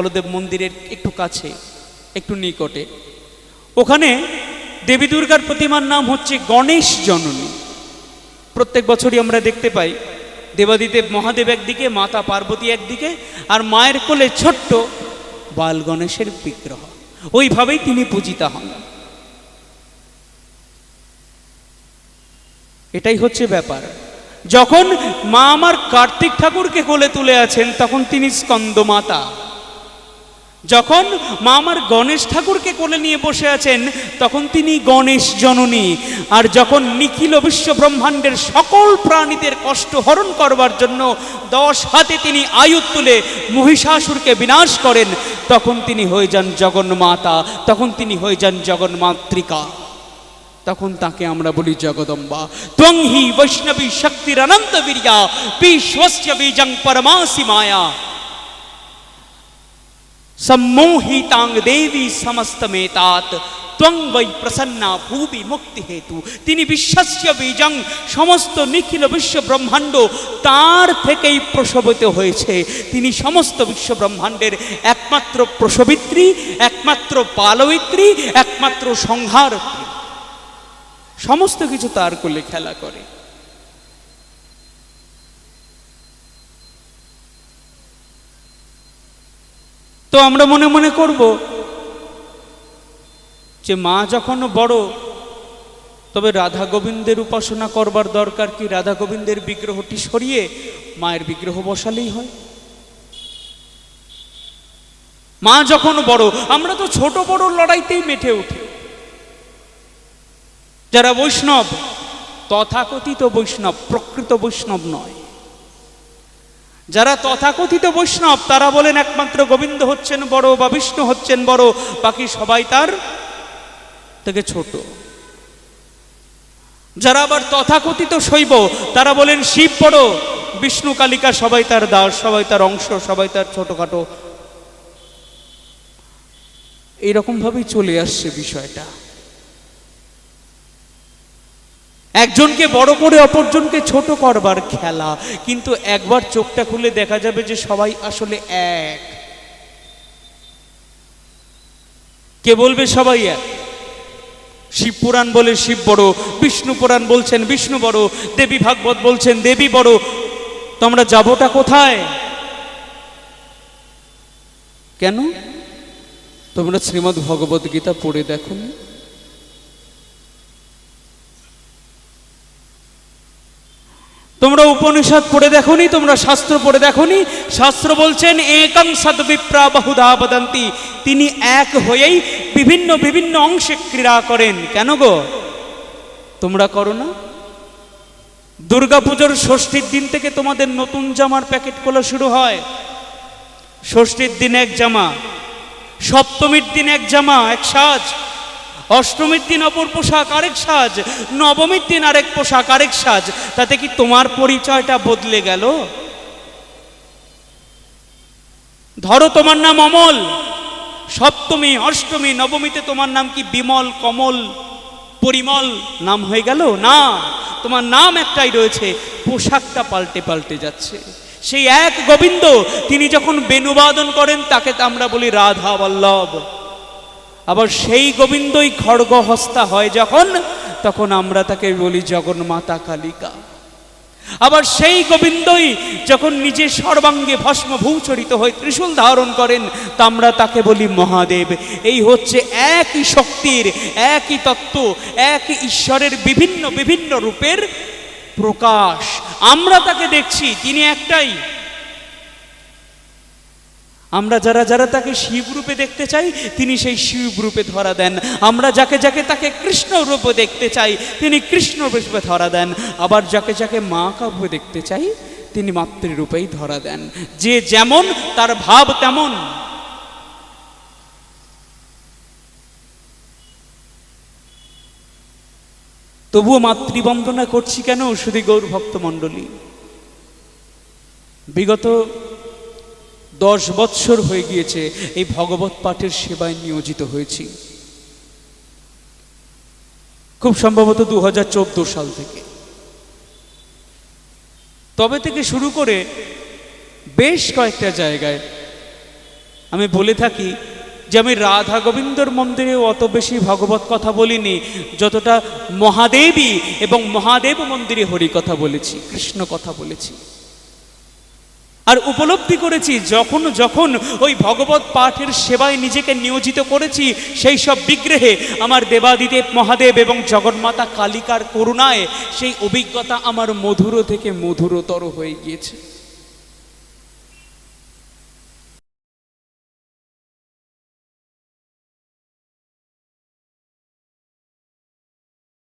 বলদেব মন্দিরের একটু কাছে, একটু নিকটে। ওখানে দেবী দুর্গার প্রতিমার নাম হচ্ছে গণেশ জননী। প্রত্যেক বছরই আমরা দেখতে পাই, দেবাদিদেব মহাদেব একদিকে, মাতা পার্বতী একদিকে, আর মায়ের কোলে ছোট্ট বাল গণেশের বিগ্রহ। ওইভাবেই তিনি পূজিতা হন। এটাই হচ্ছে ব্যাপার। যখন মা আমার কার্তিক ঠাকুরকে কোলে তুলে আছেন, তখন তিনি স্কন্দমাতা। যখন মা আমার গণেশ ঠাকুরকে কোলে নিয়ে বসে আছেন, তখন তিনি গণেশ জননী। আর যখন নিখিল বিশ্ব ব্রহ্মাণ্ডের সকল প্রাণীদের কষ্ট হরণ করবার জন্য দশ হাতে তিনি আয়ুর তুলে মহিষাসুরকে বিনাশ করেন, তখন তিনি হয়ে যান জগন্মাতা, তখন তিনি হয়ে যান জগন্মাতৃকা। তখন তাকে আমরা বলি জগদম্বা। ত্বং হি বৈষ্ণবী শক্তির অনন্ত বীর্যা বিশ্বস্য বীজং পরমাসি মায়া। সম্মোহিতাং দেবী সমস্তমেতাত ত্বং বৈ প্রসন্না ভূবি মুক্তি হেতু তিনি বিশ্বস্য বীজং সমস্ত নিখিল বিশ্ব ব্রহ্মাণ্ড তার থেকেই প্রসবিত হয়েছে তিনি সমস্ত বিশ্ব ব্রহ্মাণ্ডের একমাত্র প্রসবিত্রী একমাত্র পালয়িত্রী একমাত্র সংহার সমস্ত কিছু তার কোলে খেলা করে তো আমরা মনে মনে করব যে মা যখন বড়, তবে রাধা গোবিন্দের উপাসনা করবার দরকার কি? রাধা গোবিন্দের বিগ্রহটি সরিয়ে মায়ের বিগ্রহ বসালেই হয়। মা যখন বড়, আমরা তো ছোট বড় লড়াইতেই মেঠে উঠি। যারা বৈষ্ণব, তথাকথিত বৈষ্ণব, প্রকৃত বৈষ্ণব নয়। যারা তথাকথিত বৈষ্ণব, তারা বলেন একমাত্র গোবিন্দ হচ্ছেন বড় বা বিষ্ণু হচ্ছেন বড়, বাকি সবাই তার থেকে ছোট। যারা আবার তথাকথিত শৈব, তারা বলেন শিব বড়, বিষ্ণু কালিকা সবাই তার দাস, সবাই তার অংশ, সবাই তার ছোটখাটো। এইরকম ভাবেই চলে আসছে বিষয়টা। একজনকে বড় করে অপরজনকে ছোট করবার খেলা। কিন্তু একবার চোখটা খুলে দেখা যাবে যে সবাই আসলে এক। কে বলবে সবাই এক? শিব পুরাণ বলে শিব বড়, বিষ্ণু পুরাণ বলছেন বিষ্ণু বড়, দেবী ভাগবত বলছেন দেবী বড়। তো আমরা যাবোটা কোথায়? কেন? তোমরা শ্রীমদ্ ভগবত গীতা পড়ে দেখো নি? তোমরা উপনিষদ পড়ে দেখোনি, তোমরা শাস্ত্র পড়ে দেখোনি? শাস্ত্র বলছেন, একং সদ্বিপ্রা বহুধা বদন্তি। তিনি এক হয়েই বিভিন্ন বিভিন্ন অংশে ক্রীড়া করেন। কেন গো? তোমরা করো না? দুর্গাপুজোর ষষ্ঠীর দিন থেকে তোমাদের নতুন জামার প্যাকেট খোলা শুরু হয়। ষষ্ঠীর দিন এক জামা, সপ্তমীর দিন এক জামা, এক সাজ। অষ্টমীর দিন অপর পোশাক, আরেক সাজ। নবমীর দিন আরেক পোশাক, আরেক সাজ। তাতে কি তোমার পরিচয়টা বদলে গেল? ধরো তোমার নাম অমল। সপ্তমী, অষ্টমী, নবমীতে তোমার নাম কি বিমল, কমল, পরিমল? নাম হয়ে গেল? না। তোমার নাম একটাই রয়েছে, পোশাকটা পাল্টে পাল্টে যাচ্ছে। সেই এক গোবিন্দ, তিনি যখন বেণুবাদন করেন, তাকে আমরা বলি রাধা বল্লভ। আবার সেই গোবিন্দই খড়গ হস্তা হয় যখন, তখন আমরা তাকে বলি জগন্মাতা কালিকা। আবার সেই গোবিন্দই যখন নিজে সর্বাঙ্গে ভস্ম ভূচরিত হয়ে ত্রিশূল ধারণ করেন, তা আমরা তাকে বলি মহাদেব। এই হচ্ছে একই শক্তির, একই তত্ত্ব, একই ঈশ্বরের বিভিন্ন বিভিন্ন রূপের প্রকাশ। আমরা তাকে দেখছি, তিনি একটাই। আমরা যারা যারা তাকে শিব রূপে দেখতে চাই, তিনি সেই শিব রূপে ধরা দেন। আমরা যাকে যাকে তাকে কৃষ্ণ রূপে দেখতে চাই, তিনি কৃষ্ণ রূপে ধরা দেন। আবার যাকে যাকে মা কাব্য দেখতে চাই, তিনি মাতৃরূপেই ধরা দেন। যে যেমন, তার ভাব তেমন। তবুও মাতৃবন্দনা করছি কেন, শুধু গৌর ভক্ত মণ্ডলী? বিগত দশ বৎসর হয়ে গিয়েছে, এই ভগবত পাঠের সেবায় নিয়োজিত হয়েছি। খুব সম্ভবত দু হাজার চোদ্দ সাল থেকে। তবে থেকে শুরু করে বেশ কয়েকটা জায়গায় আমি বলে থাকি যে আমি রাধা গোবিন্দর মন্দিরে অত বেশি ভগবত কথা বলিনি, যতটা মহাদেবী এবং মহাদেব মন্দিরে হরি কথা বলেছি, কৃষ্ণ কথা বলেছি। আর উপলব্ধি করেছি, যখন যখন ওই ভগবত পাঠের সেবায় নিজেকে নিয়োজিত করেছি, সেই সব বিগ্রহে আমার দেবাদিদেব মহাদেব এবং জগন্মাতা কালিকার করুণায় সেই অভিজ্ঞতা আমার মধুর থেকে মধুরতর হয়ে গিয়েছে।